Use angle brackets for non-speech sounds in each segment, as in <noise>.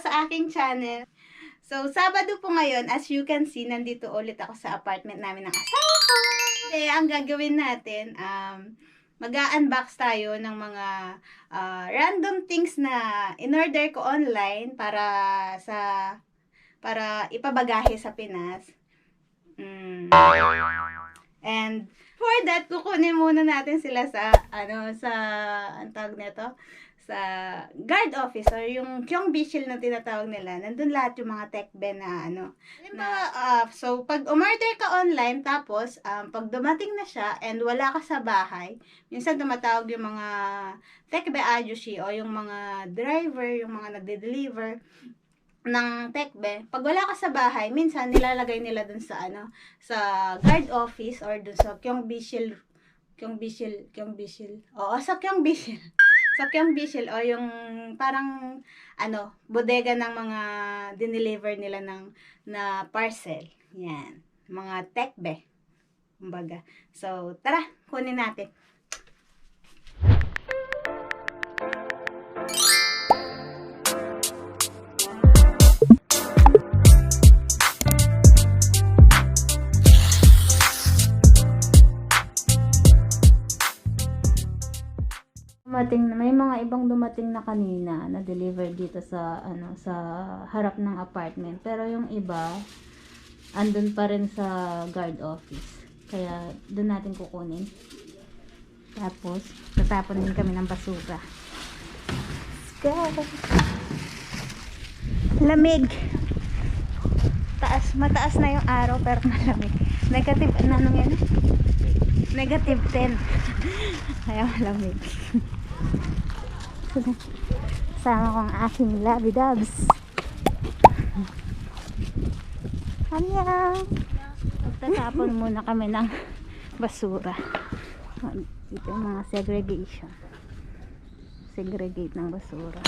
sa aking channel. So, Sabado po ngayon, as you can see, nandito ulit ako sa apartment namin ng asawa ko. Today, ang gagawin natin, um, mag-unbox tayo ng mga ah, random things na in-order ko online para sa para ipabagahe sa Pinas. Mm. And for that, kukunin muna natin sila sa, ano, sa, ang tawag nito, sa guard office or yung Kyong Bishil na tinatawag nila. Nandun lahat yung mga tech ben na, ano, na, ah, so, pag umorder ka online, tapos, um, pag dumating na siya and wala ka sa bahay, minsan tumatawag yung mga tech be ajushi o yung mga driver, yung mga nagde-deliver ng tekbe, pag wala ka sa bahay, minsan nilalagay nila dun sa ano, sa guard office or dun sa Kyong Bishil, Kyong Bishil, Kyong Bishil. Oo, sa Kyong Bishil. Sa Kyong Bishil o yung parang ano, bodega ng mga dineliver nila ng na parcel. Yan, mga tekbe. Kumbaga. So, tara, kunin natin. Dumating na, may mga ibang dumating na kanina na deliver dito sa ano sa harap ng apartment. Pero yung iba andun pa rin sa guard office. Kaya doon natin kukunin. Tapos tatapon din kami ng basura. Lamig. Taas, mataas na yung araw pero malamig. Negative, ano ano yan? Negative 10. <laughs> Kaya malamig. Sama kong aking labi dubs. Annyeong! Magtatapon muna kami ng basura. Ito yung mga segregation. Segregate ng basura.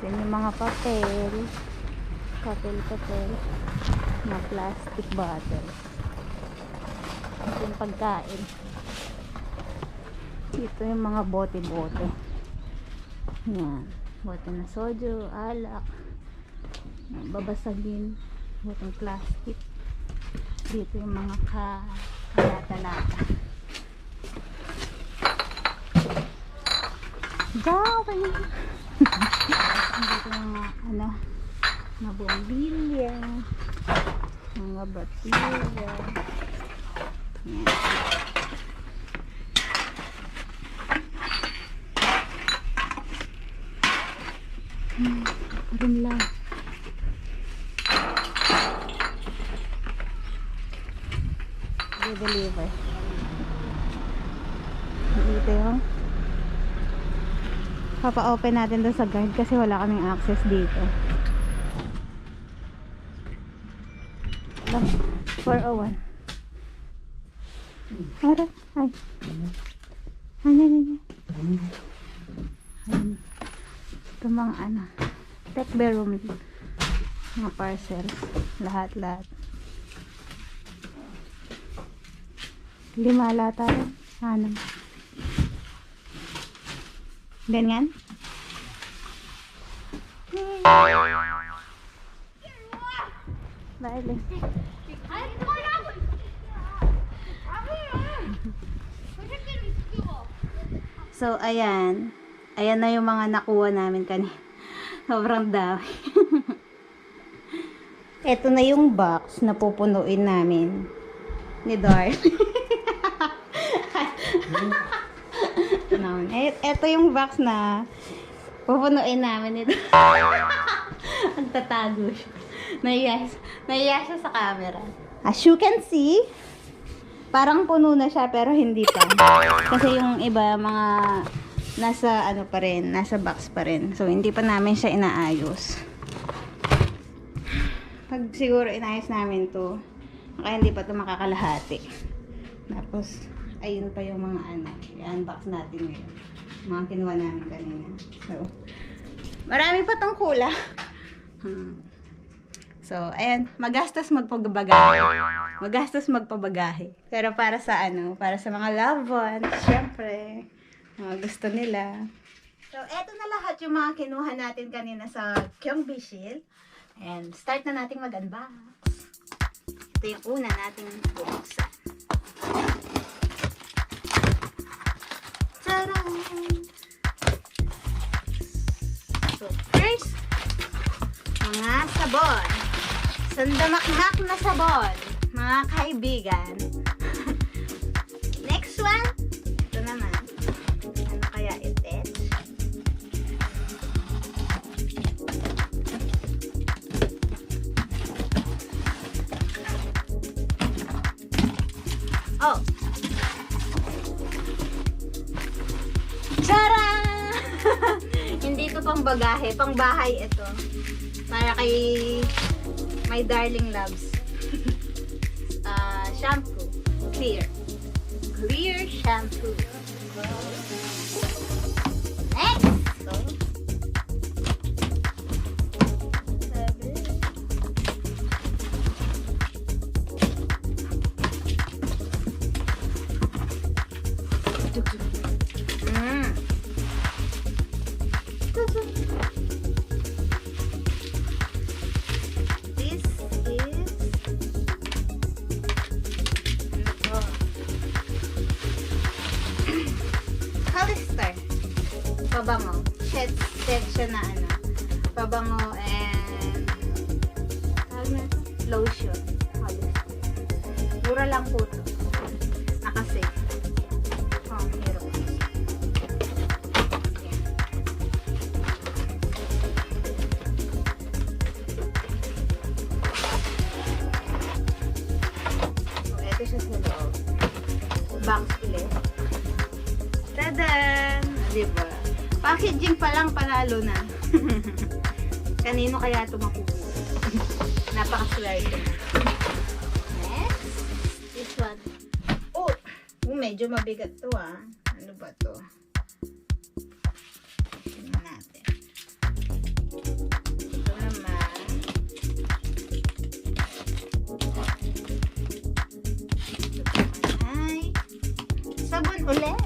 Then yung mga papel. Papel, papel. Mga plastic bottles. Yung pagkain. Ito yung mga bote-bote. Yan. Bote na soju, alak. Babasagin. Boteng plastic. Dito yung mga ka kalata-lata. Gawin! Dito yung mga ano, mga bombilya, mga batilya. Hmm, Rin lang. Yung Papa-open natin doon sa guard kasi wala kaming access dito. Lang, 401. Ara, ay. Ay, ay, ay. Ay. Ito mga ano. Tech bedroom. Mga parcels. Lahat, lahat. Lima lata rin. Ano? Ganyan? Dahil So, ayan. Ayan na yung mga nakuha namin kanina. <laughs> Sobrang dami. <laughs> Ito na yung box na pupunuin namin ni Dar. Naman. Et- Ito yung box na pupunuin namin nito. <laughs> Nagtatago siya. Naiya, naiya siya sa camera. As you can see, parang puno na siya pero hindi pa. Kasi yung iba mga nasa ano pa rin, nasa box pa rin. So hindi pa namin siya inaayos. Pag siguro inayos namin to, kaya hindi pa to makakalahati. Tapos ayun pa yung mga ano, i-unbox natin ngayon. Mga kinuha namin kanina. So, marami pa tong kula. Hmm. So, ayan, magastos magpabagahe. Magastos magpabagahe. Pero para sa ano, para sa mga loved ones, syempre, Mga gusto nila. So, eto na lahat yung mga kinuha natin kanina sa Kyongbi Shield. And start na nating mag-unbox. Ito yung una nating bubuksan. Tadaan! So, first, mga sabon. Sandamakmak na sabon, mga kaibigan. <laughs> Next one, ito naman. Ano kaya ito? Oh. Tara! <laughs> Hindi ito pang bagahe, pang bahay ito. Para kay my darling loves. Shampoo. Clear. Clear shampoo. Mura lang po to. Nakasave. Oh. Yan. So, eto siya sa loob. Box ulit. Tadan! Diba? Packaging pa lang panalo na. <laughs> Kanino kaya ito makukuha? Napakaswerte na. Medyo mabigat to ah. Ano ba to? Tingnan natin. Ito sabon ulit.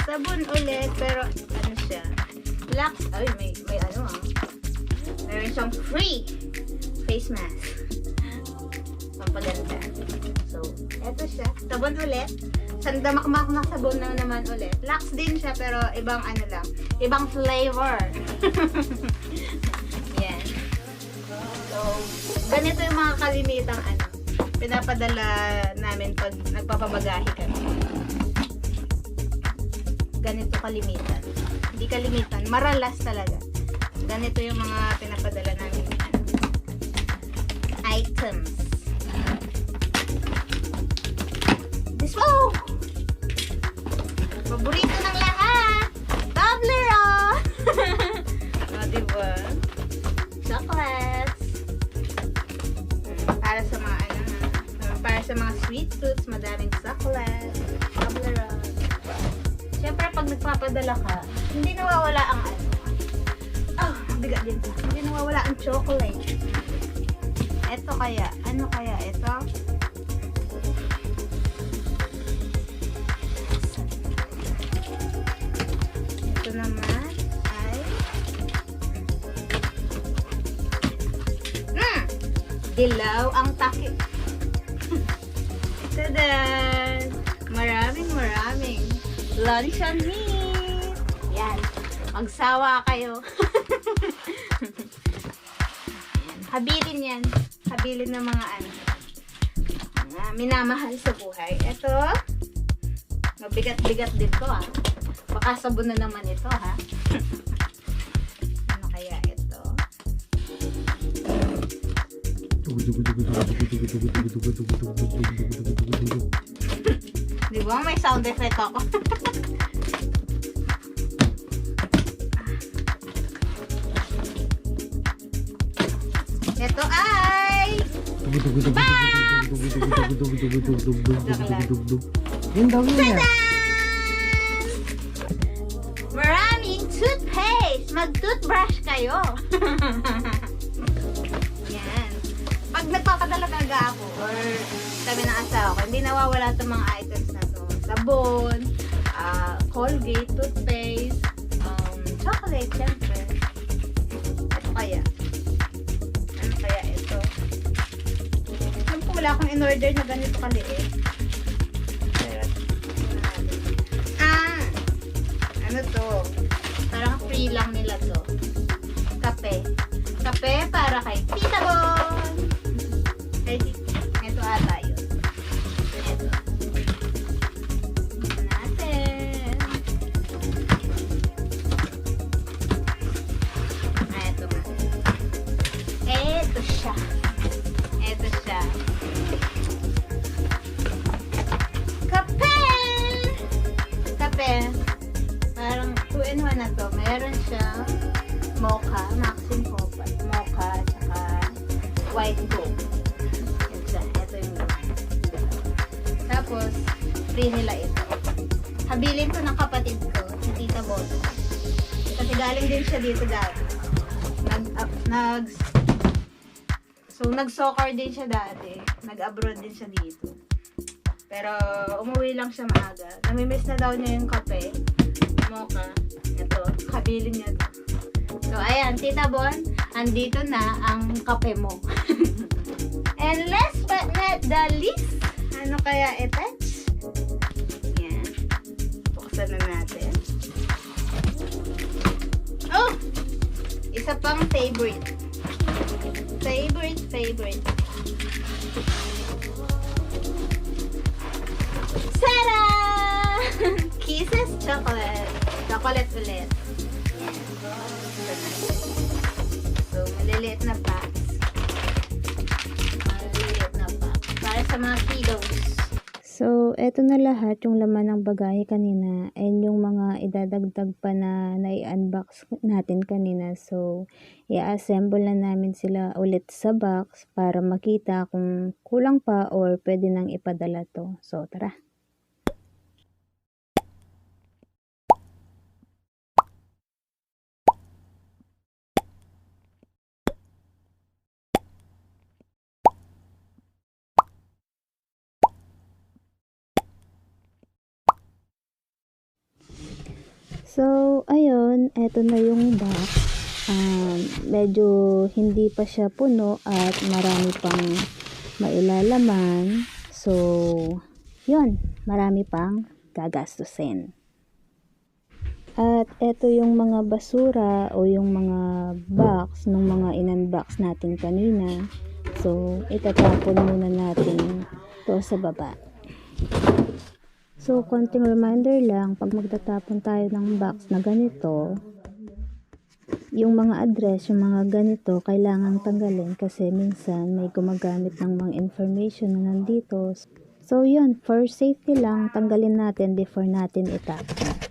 <laughs> sabon ulit, pero ano siya? Lax. Ay, may, may ano ah. Meron siyang free face mask. Pampaganda. So, eto siya. Sabon ulit. Sandamakmak na sabon na naman ulit. Lax din siya, pero ibang ano lang. Ibang flavor. <laughs> Yan. So, ganito yung mga kalimitang ano, pinapadala namin pag nagpapabagahe kami. Ganito kalimitan. Hindi kalimitan, maralas talaga. Ganito yung mga pinapadala namin ano, items. Paborito ng lahat! Toblerone! o, <laughs> diba? Chocolates! para sa mga ano na, para sa mga sweet foods, madaming chocolate, Toblerone. Siyempre, pag nagpapadala ka, hindi nawawala ang ano. Oh, bigat din to. Hindi nawawala ang chocolate. Ito kaya, ano kaya? Ito Dilaw ang takip. Tadan! Maraming maraming luncheon meat. Yan. Magsawa kayo. <laughs> Habilin yan. Habilin ng mga ano. Mga minamahal sa buhay. Ito. Mabigat-bigat din to ah. Baka sabon na naman ito ha. Di ba? May sound effect ako. <laughs> Ito ay... Yun daw yun yan. Maraming toothpaste! Mag-toothbrush kayo! <laughs> Nagpapadala talaga ako, or sabi ng asawa ko, hindi nawawala itong mga items na to. Sabon, ah, Colgate, toothpaste, um, chocolate, syempre. Ano kaya? Ano kaya ito? Alam ko wala akong in-order na ganito kaliit. Ah! Ano to? Parang free lang nila to. Kape. Kape para kay Tita Bon! Kay Tita. Free nila ito. Habilin to ng kapatid ko, si Tita Bono. Kasi galing din siya dito dati. Nag, up, nag, so, nag-soccer din siya dati. Nag-abroad din siya dito. Pero, umuwi lang siya maaga. Namimiss na daw niya yung kape. Mocha. Ito, kabilin niya to. So, ayan, Tita Bon, andito na ang kape mo. <laughs> And last but not the least, ano kaya ito? Isa pang favorite. Favorite, favorite. Tara! <laughs> Kisses chocolate. Chocolate ulit. So, maliliit na packs. Maliliit na packs. Para sa mga kiddos. So, eto na lahat yung laman ng bagahe kanina and yung mga idadagdag pa na nai-unbox natin kanina. So, i-assemble na namin sila ulit sa box para makita kung kulang pa or pwede nang ipadala to. So, tara! So, ayun, eto na yung box. Um, medyo hindi pa siya puno at marami pang mailalaman. So, yun, marami pang gagastusin. At eto yung mga basura o yung mga box ng mga in-unbox natin kanina. So, itatapon muna natin to sa baba. So, konting reminder lang, pag magtatapon tayo ng box na ganito, yung mga address, yung mga ganito, kailangang tanggalin kasi minsan may gumagamit ng mga information na nandito. So, yun, for safety lang, tanggalin natin before natin itapon.